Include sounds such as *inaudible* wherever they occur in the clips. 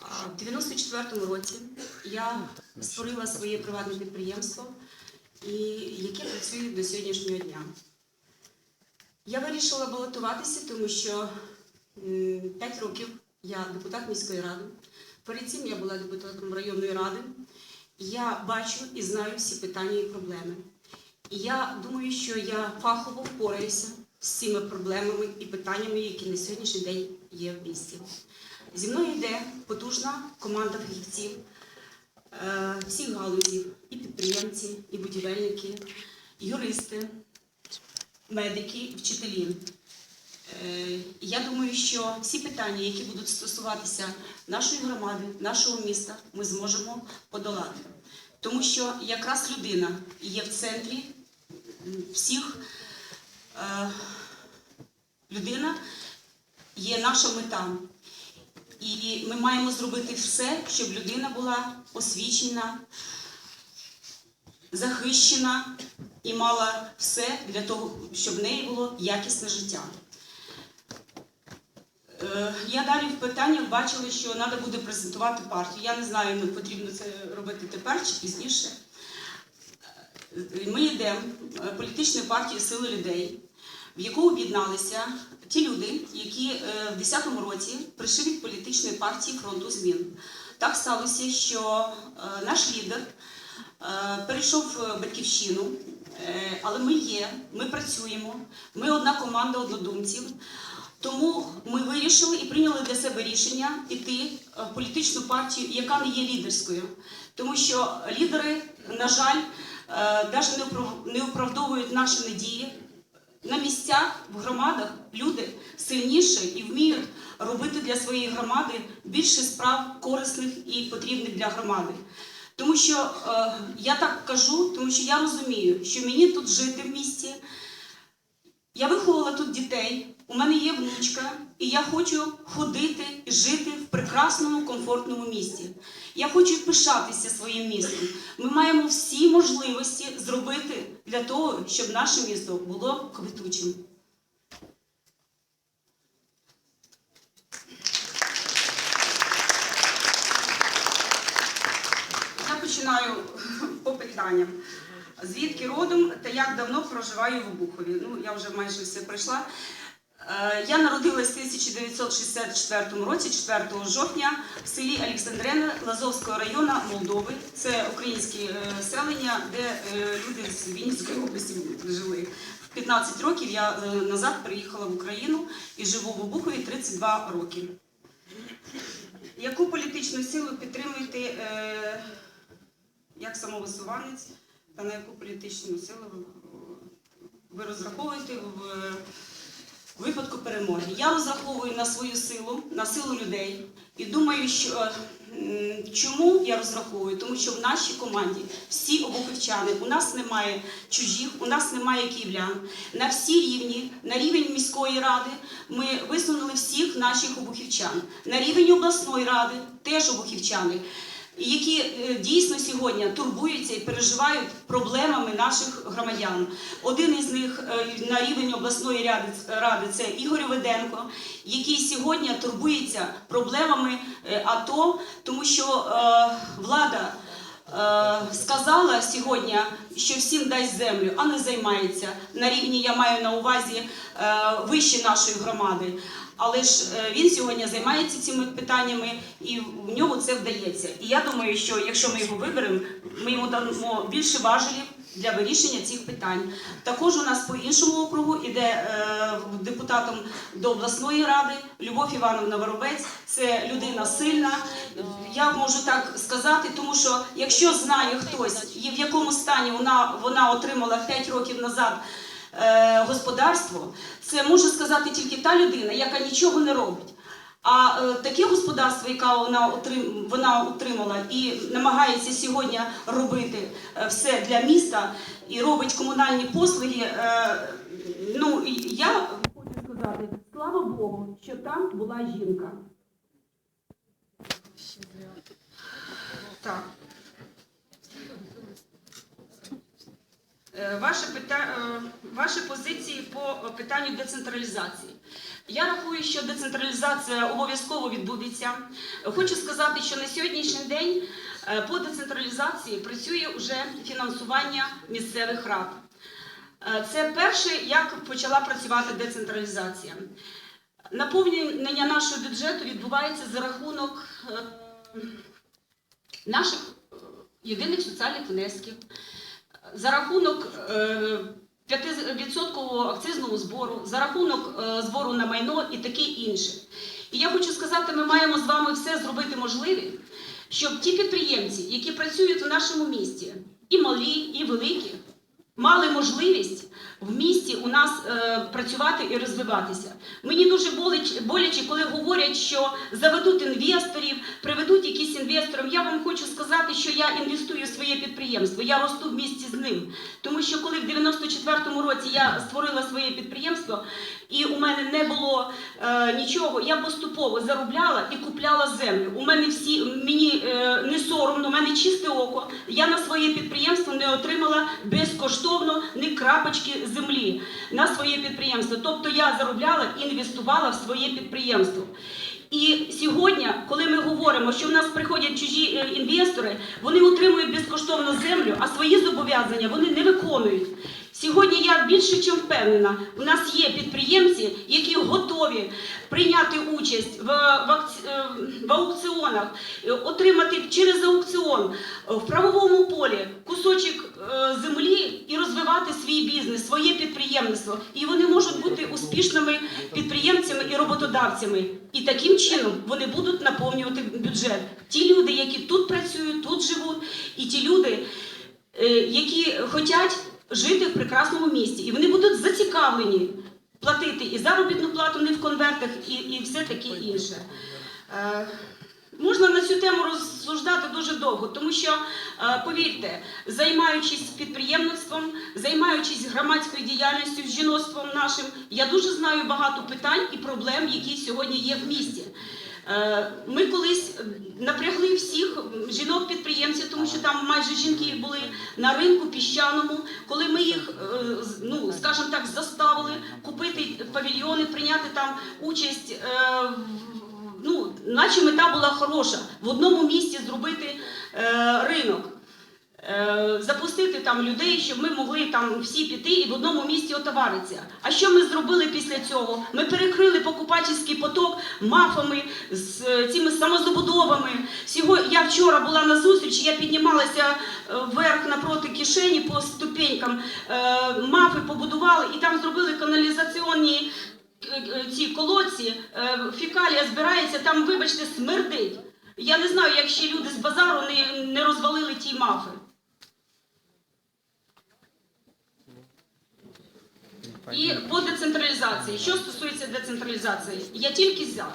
В 94-му році я створила своє приватне підприємство, і яке працює до сьогоднішнього дня. Я вирішила балотуватися, тому що 5 років я депутат міської ради. Перед цим я була депутатом районної ради. Я бачу і знаю всі питання і проблеми. І я думаю, що я фахово впораюся з цими проблемами і питаннями, які на сьогоднішній день є в місті. Зі мною йде потужна команда фахівців е, всіх галузів, і підприємці, і будівельники, юристи, медики, вчителі. Е, Я думаю, що всі питання, які будуть стосуватися нашої громади, нашого міста, ми зможемо подолати. Тому що якраз людина є в центрі всіх. е, Людина є наша мета. І ми маємо зробити все, щоб людина була освічена, захищена і мала все для того, щоб в неї було якісне життя. Е, Я далі в питаннях бачила, що треба буде презентувати партію. Я не знаю, ну, потрібно це робити тепер чи пізніше. Е, Ми йдемо е, політичною партією Сили людей, в яку об'єдналися ті люди, які е, в 2010 році прийшли від політичної партії фронту змін. Так сталося, що е, наш лідер е, перейшов в батьківщину, але ми є, ми працюємо, ми одна команда однодумців. Тому ми вирішили і прийняли для себе рішення йти в політичну партію, яка не є лідерською. Тому що лідери, на жаль, навіть не оправдовують наші надії. На місцях, в громадах люди сильніше і вміють робити для своєї громади більше справ корисних і потрібних для громади. Тому що е, я так кажу, тому що я розумію, що мені тут жити в місті, я виховала тут дітей, у мене є внучка, і я хочу ходити і жити в прекрасному, комфортному місті. Я хочу пишатися своїм містом. Ми маємо всі можливості зробити для того, щоб наше місто було квітучим. Я починаю *laughs* по питанням. Звідки родом та як давно проживаю в Обухові? Ну, я вже майже все пройшла. Е, Я народилась в 1964 році, 4 жовтня, в селі Олександрена Лазовського району Молдови. Це українське селення, де е, люди з Вінницької області жили. В 15 років я е, назад приїхала в Україну і живу в Обухові 32 роки. Яку політичну силу підтримуєте як самовисуванець та на яку політичну силу ви розраховуєте в випадку перемоги? Я розраховую на свою силу, на силу людей і думаю, що чому я розраховую? Тому що в нашій команді всі обухівчани, у нас немає чужих, у нас немає київлян. На всі рівні, на рівень міської ради ми висунули всіх наших обухівчан. На рівень обласної ради теж обухівчани які е, дійсно сьогодні турбуються і переживають проблемами наших громадян. Один із них е, на рівень обласної ради, це Ігор Веденко, який сьогодні турбується проблемами е, АТО, тому що влада. Е, Сказала сьогодні, що всім дасть землю, а не займається на рівні. Я маю на увазі е, вище нашої громади. Але ж е, він сьогодні займається цими питаннями, і в нього це вдається. І я думаю, що якщо ми його виберемо, ми йому дамо більше важелів для вирішення цих питань. Також у нас по іншому округу іде е, депутатом до обласної ради Любов Івановна Воробець. Це людина сильна. Я можу так сказати, тому що якщо знає хтось, і в якому стані вона, вона отримала 5 років назад е, господарство, це може сказати тільки та людина, яка нічого не робить. А е, таке господарство, яке вона отрим, вона отримала і намагається сьогодні робити е, все для міста і робить комунальні послуги. Е, ну я хочу сказати, слава Богу, що там була жінка. Так. Ваші, пита... е, ваші позиції по питанню децентралізації. Я рахую, що децентралізація обов'язково відбудеться. Хочу сказати, що на сьогоднішній день е, по децентралізації працює вже фінансування місцевих рад. Е, Це перше, як почала працювати децентралізація. Наповнення нашого бюджету відбувається за рахунок е, наших єдиних соціальних внесків, за рахунок 5% акцизного збору, за рахунок е, збору на майно і таке інше. І я хочу сказати, ми маємо з вами все зробити можливе, щоб ті підприємці, які працюють у нашому місті, і малі, і великі, мали можливість в місті у нас е, працювати і розвиватися. Мені дуже боляче, коли говорять, що заведуть інвесторів, приведуть якісь інвесторів. Я вам хочу сказати, що я інвестую в своє підприємство, я росту в місті з ним. Тому що коли в 94-му році я створила своє підприємство, і у мене не було е, нічого, я поступово заробляла і купляла землю. У мене всі мені е, не соромно, у мене чисте око. Я на своє підприємство не отримала безкоштовно ні крапочки землі на своє підприємство. Тобто я заробляла і інвестувала в своє підприємство. І сьогодні, коли ми говоримо, що в нас приходять чужі е, інвестори, вони отримують безкоштовно землю, а свої зобов'язання вони не виконують. Сьогодні я більше чим впевнена, у нас є підприємці, які готові прийняти участь в, в, е, аукціонах, е, отримати через аукціон в правовому полі кусочок е, землі і розвивати свій бізнес, своє підприємництво. І вони можуть бути успішними підприємцями і роботодавцями. І таким чином вони будуть наповнювати бюджет. Ті люди, які тут працюють, тут живуть, і ті люди, які хочуть жити в прекрасному місті. І вони будуть зацікавлені платити і заробітну плату не в конвертах, і, і все таке інше. Е, Можна на цю тему розсуждати дуже довго, тому що, е, повірте, займаючись підприємництвом, займаючись громадською діяльністю, жіноцтвом нашим, я дуже знаю багато питань і проблем, які сьогодні є в місті. Е, Ми колись напрягли всіх жінок-підприємців, тому що там майже жінки були на ринку піщаному. Коли ми їх, е, ну скажімо так, заставили купити павільйони, прийняти там участь. е, Ну, наче мета була хороша в одному місці зробити ринок. Е, запустити там людей, щоб ми могли там всі піти і в одному місці отоваритися. А що ми зробили після цього? Ми перекрили покупательський поток мафами з е, цими самозабудовами. Сьогодні я вчора була на зустрічі, я піднімалася е, вверх напроти кишені по ступенькам. Мафи побудували і там зробили каналізаційні ці колодці. Фікалія збирається, там, вибачте, смердить. Я не знаю, як ще люди з базару не, не розвалили ті мафи. І по децентралізації. Що стосується децентралізації, я тільки за.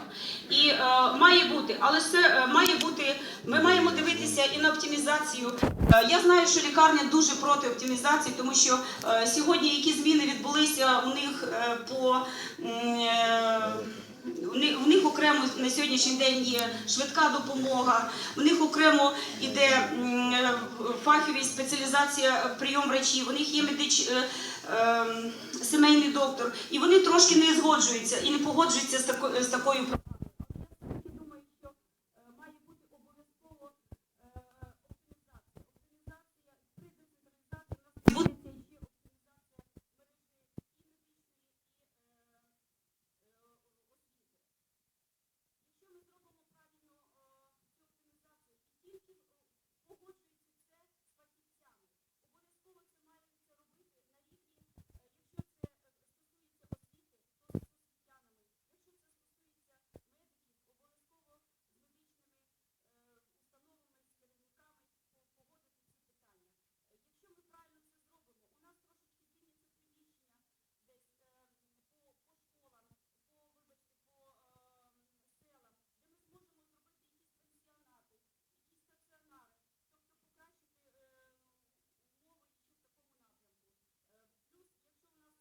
І е, має бути, але це е, має бути. Ми маємо дивитися і на оптимізацію. Е, я знаю, що лікарня дуже проти оптимізації, тому що е, сьогодні які зміни відбулися у них е, по. е, у них, окремо на сьогоднішній день є швидка допомога, у них окремо іде м, е, фаховість, спеціалізація, прийом врачів, у них є медич, е, е, сімейний доктор, і вони трошки не згоджуються і не погоджуються з, тако, з такою програмою. Але я думаю, що е, має бути обов'язково е, оптимізація. Оптимізація при децентралізації у нас відбудеться ще оптимізація мережі і медичної, і е, Якщо ми зробимо правильно е, цю оптимізацію, і тільки е, погоджується це з фахівцями, обов'язково це мається робити на рівні, е, якщо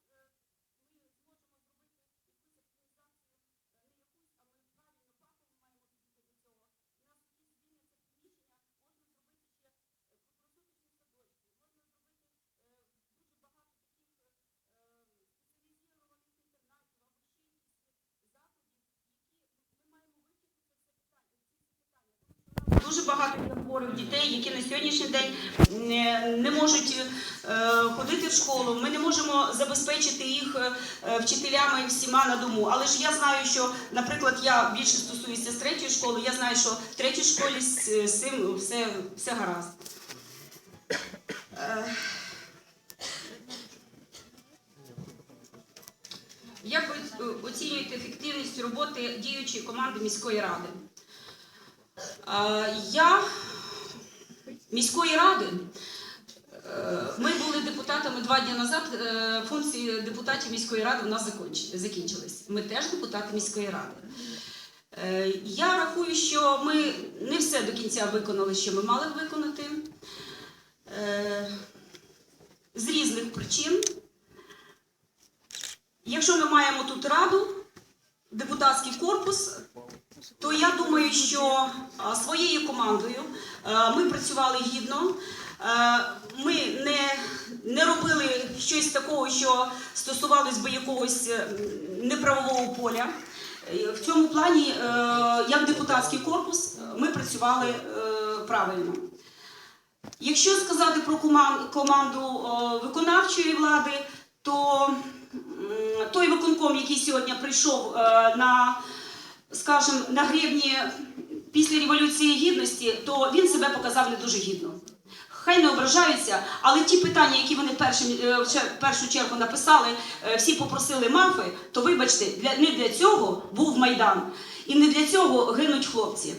це е, стосується освіти, то з освітянами, якщо це стосується дуже багато хворих дітей, які на сьогоднішній день не, можуть е, ходити в школу. Ми не можемо забезпечити їх е, вчителями всіма на дому. Але ж я знаю, що, наприклад, я більше стосуюся з третьої школи. Я знаю, що в третій школі з, цим все, все гаразд. Е, Як оцінюєте ефективність роботи діючої команди міської ради? Я міської ради. е, Ми були депутатами два дні назад. е, Функції депутатів міської ради у нас закінчились. Ми теж депутати міської ради. Е, Я рахую, що ми не все до кінця виконали, що ми мали виконати. З різних причин. Якщо ми маємо тут раду, депутатський корпус, то я думаю, що своєю командою ми працювали гідно. Ми не, не робили щось такого, що стосувалось би якогось е, неправового поля. Е, В цьому плані, е, як депутатський корпус, ми працювали е, правильно. Якщо сказати про команду виконавчої влади, то той виконком, який сьогодні прийшов е, на, скажімо, на гривні після Революції Гідності, то він себе показав не дуже гідно. Хай не ображаються, але ті питання, які вони е, в в першу чергу написали, е, всі попросили мафи, то вибачте, для, не для цього був Майдан. І не для цього гинуть хлопці.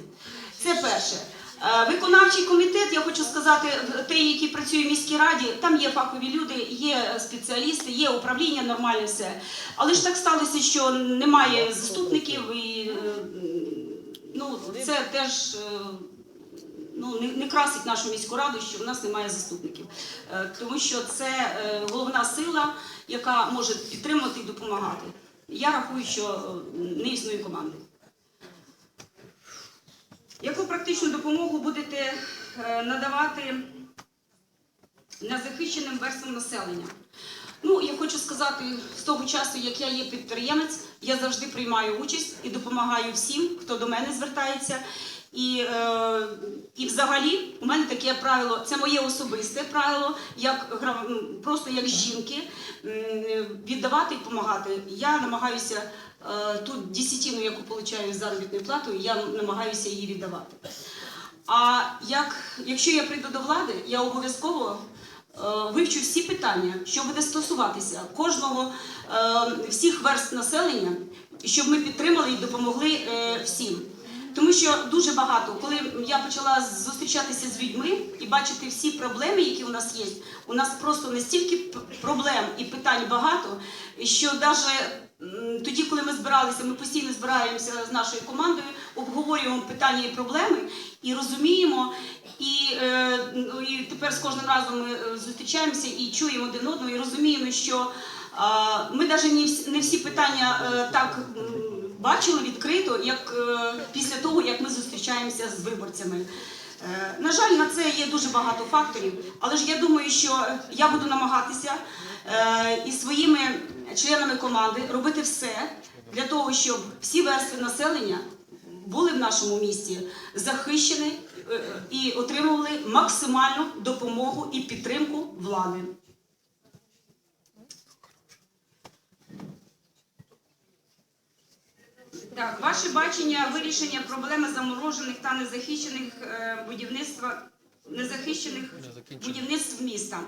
Це перше. Е, Виконавчий комітет, я хочу сказати, той, який працює в міській раді, там є фахові люди, є спеціалісти, є управління, нормальне все. Але ж так сталося, що немає заступників, і е, ну, це теж е, ну, не, красить нашу міську раду, що в нас немає заступників. Тому що це головна сила, яка може підтримувати і допомагати. Я рахую, що не існує команди. Яку практичну допомогу будете е, надавати незахищеним верствам населення? Ну, я хочу сказати, з того часу, як я є підприємець, я завжди приймаю участь і допомагаю всім, хто до мене звертається. І, е, і взагалі у мене таке правило, це моє особисте правило, як просто як жінки віддавати і допомагати. Я намагаюся е, ту десятину, яку получаю заробітною платою, я намагаюся її віддавати. А як, якщо я прийду до влади, я обов'язково е, вивчу всі питання, що буде стосуватися кожного е, всіх верст населення, щоб ми підтримали і допомогли е, всім. Тому що дуже багато, коли я почала зустрічатися з людьми і бачити всі проблеми, які у нас є, у нас просто настільки проблем і питань багато, що навіть тоді, коли ми збиралися, ми постійно збираємося з нашою командою, обговорюємо питання і проблеми і розуміємо. І, е, ну, і тепер з кожним разом ми е, зустрічаємося і чуємо один одного, і розуміємо, що ми навіть не всі, питання е, так бачили відкрито, як е, після того, як ми зустрічаємося з виборцями. Е, На жаль, на це є дуже багато факторів, але ж я думаю, що я буду намагатися е, із своїми членами команди робити все для того, щоб всі верстви населення були в нашому місті захищені і отримували максимальну допомогу і підтримку влади. Так, ваше бачення вирішення проблеми заморожених та незахищених е, будівництва незахищених будівництв міста.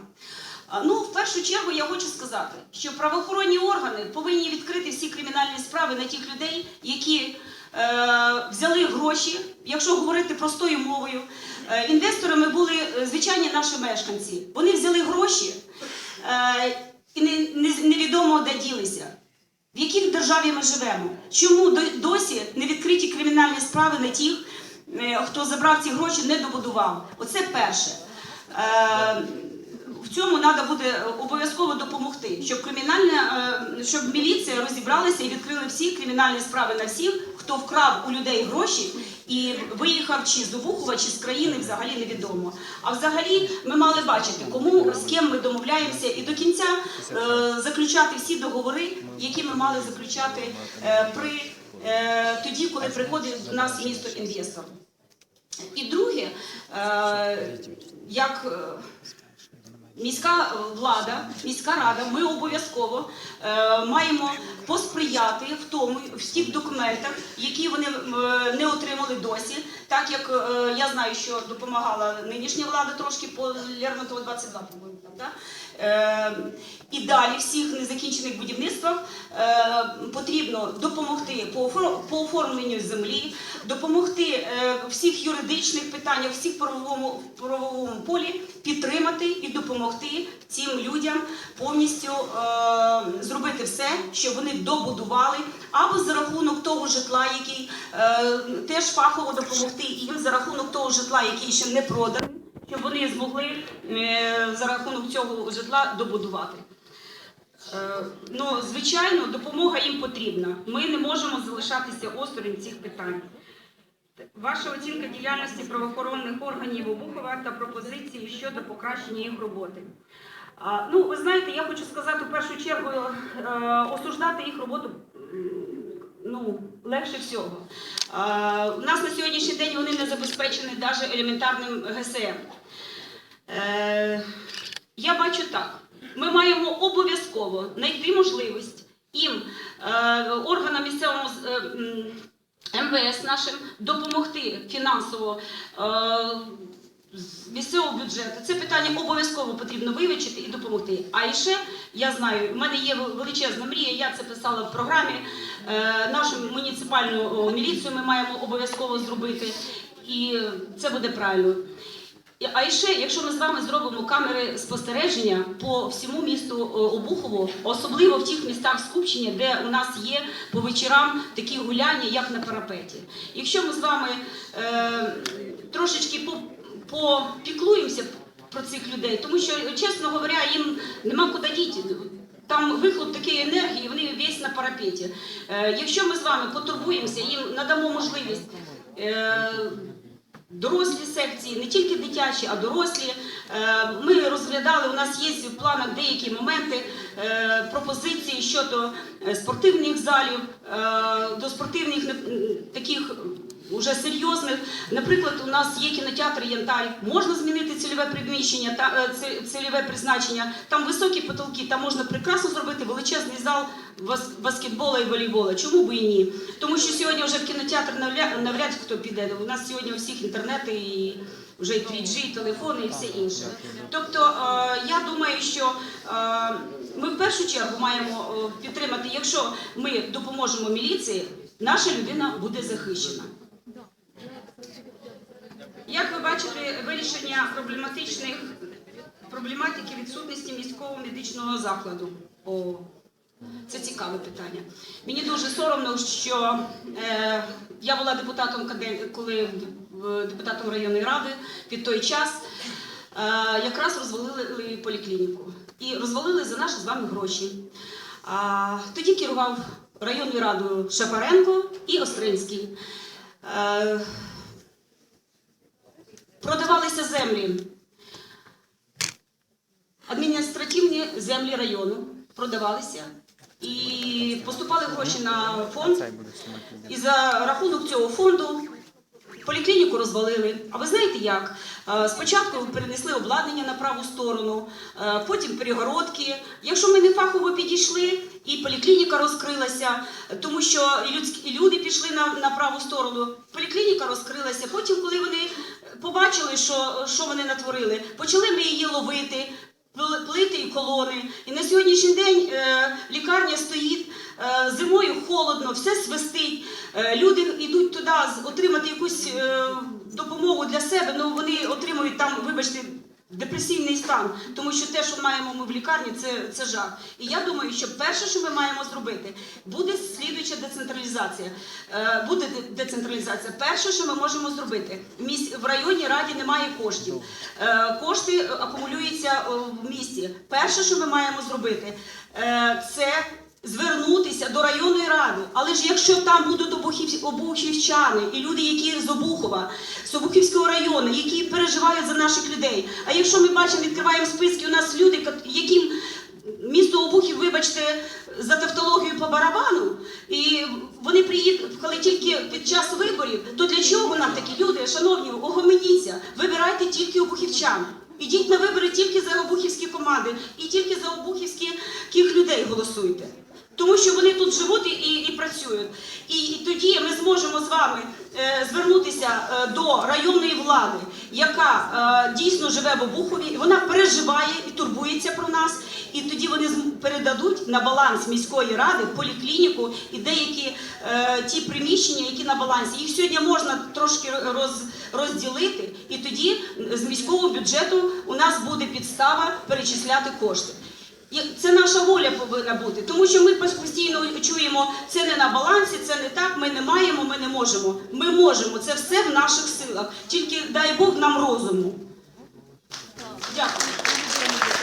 Ну, в першу чергу я хочу сказати, що правоохоронні органи повинні відкрити всі кримінальні справи на тих людей, які е, взяли гроші, якщо говорити простою мовою. Е, інвесторами були е, звичайні наші мешканці. Вони взяли гроші е, і не, не, невідомо де ділися. В якій державі ми живемо? Чому до- досі не відкриті кримінальні справи на тих, е, хто забрав ці гроші, не добудував? Оце перше. Е, В цьому треба буде обов'язково допомогти, щоб кримінальна, е, щоб міліція розібралася і відкрили всі кримінальні справи на всіх, хто вкрав у людей гроші і виїхав чи з Обухова, чи з країни взагалі невідомо. А взагалі ми мали бачити, кому з ким ми домовляємося, і до кінця е, заключати всі договори, які ми мали заключати е, при е, тоді, коли приходить до нас місто інвестор. І друге, е, як е, міська влада, міська рада, ми обов'язково е, маємо посприяти в тому, в тих документах, які вони е, не отримали досі, так як е, я знаю, що допомагала нинішня влада трошки по Лермонтова 22, по-моєму? Е, і далі всіх незакінчених будівництвах е, потрібно допомогти по, оформленню землі, допомогти е, всіх юридичних питаннях, всіх правовому, правовому полі підтримати і допомогти цим людям повністю е, зробити все, щоб вони добудували, або за рахунок того житла, який е, теж фахово допомогти їм за рахунок того житла, який ще не проданий, вони змогли е, за рахунок цього житла добудувати. Е, Ну, звичайно, допомога їм потрібна. Ми не можемо залишатися осторонь цих питань. Ваша оцінка діяльності правоохоронних органів Обухова та пропозиції щодо покращення їх роботи. Ну, ви знаєте, я хочу сказати в першу чергу, е, осуждати їх роботу ну, легше всього. У нас на сьогоднішній день вони не забезпечені навіть елементарним ГСМ. Е, я бачу так. Ми маємо обов'язково знайти можливість їм, е, органам місцевого е, МВС нашим, допомогти фінансово місцевого бюджету. Це питання обов'язково потрібно вивчити і допомогти. А ще я знаю, в мене є величезна мрія, я це писала в програмі. Нашу муніципальну міліцію ми маємо обов'язково зробити, і це буде правильно. І- А ще, якщо ми з вами зробимо камери спостереження по всьому місту е, Обухово, особливо в тих містах скупчення, де у нас є по вечорам такі гуляння, як на парапеті. Якщо ми з вами е, трошечки попіклуємося про цих людей, тому що, чесно говоря, їм нема куди діти. Там вихлоп такої енергії, вони весь на парапеті. Е, якщо ми з вами потурбуємося, їм надамо можливість. Е, Дорослі секції, не тільки дитячі, а дорослі. Е, Ми розглядали, у нас є в планах деякі моменти, е, пропозиції щодо е, спортивних залів, до спортивних таких уже серйозних. Наприклад, у нас є кінотеатр Янтарь, можна змінити цільове приміщення, та е, цільове призначення. Там високі потолки, там можна прекрасно зробити величезний зал бас- баскетболу і волейболу. Чому би і ні? Тому що сьогодні вже в кінотеатр навряд, хто піде. У нас сьогодні у всіх інтернети і вже і 3G, і телефони, і все інше. Тобто е, я думаю, що е, ми в першу чергу маємо підтримати, якщо ми допоможемо міліції, наша людина буде захищена. Як ви бачите, вирішення проблематичних проблематики відсутності міського медичного закладу. О, це цікаве питання. Мені дуже соромно, що е, я була депутатом коли депутатом районної ради під той час. Е, якраз розвалили поліклініку. І розвалили за наші з вами гроші. А, тоді керував районною радою Шапаренко і Остринський. Е, продавалися землі. Адміністративні землі району продавалися і поступали гроші на фонд. І за рахунок цього фонду поліклініку розвалили. А ви знаєте як? Е, Спочатку перенесли обладнання на праву сторону, е, потім перегородки. Якщо ми не фахово підійшли, і поліклініка розкрилася, тому що і людські і люди пішли на, на праву сторону. Поліклініка розкрилася. Потім, коли вони побачили, що, що вони натворили, почали ми її ловити. пл- Плити і колони. І на сьогоднішній день е, лікарня стоїть е, зимою холодно, все свистить. Е, люди йдуть туди отримати якусь е, допомогу для себе, але вони отримують там, вибачте, депресивний стан, тому що те, що маємо ми в лікарні, це, це жах. І я думаю, що перше, що ми маємо зробити, буде слідуюча децентралізація. Е, буде децентралізація. Перше, що ми можемо зробити, в, міс... в районній раді немає коштів. Е, кошти акумулюються е, в місті. Перше, що ми маємо зробити, е, це звернутися до районної ради. Але ж якщо там будуть обухів, обухівчани і люди, які з Обухова, з Обухівського району, які переживають за наших людей. А якщо ми бачимо, відкриваємо списки, у нас люди, яким місто Обухів, вибачте, за тавтологію по барабану, і вони приїдуть, коли тільки під час виборів, то для чого нам такі люди, шановні, огомоніться, вибирайте тільки обухівчан. Ідіть на вибори тільки за обухівські команди і тільки за обухівських людей голосуйте. Тому що вони тут живуть і, і, і працюють. І, і тоді ми зможемо з вами е, звернутися е, до районної влади, яка е, дійсно живе в Обухові, вона переживає і турбується про нас. І тоді вони передадуть на баланс міської ради поліклініку і деякі е, ті приміщення, які на балансі. Їх сьогодні можна трошки роз, розділити, і тоді з міського бюджету у нас буде підстава перечисляти кошти. Це наша воля повинна бути, тому що ми постійно чуємо, це не на балансі, це не так, ми не маємо, ми не можемо. Ми можемо, це все в наших силах. Тільки дай Бог нам розуму. Дякую.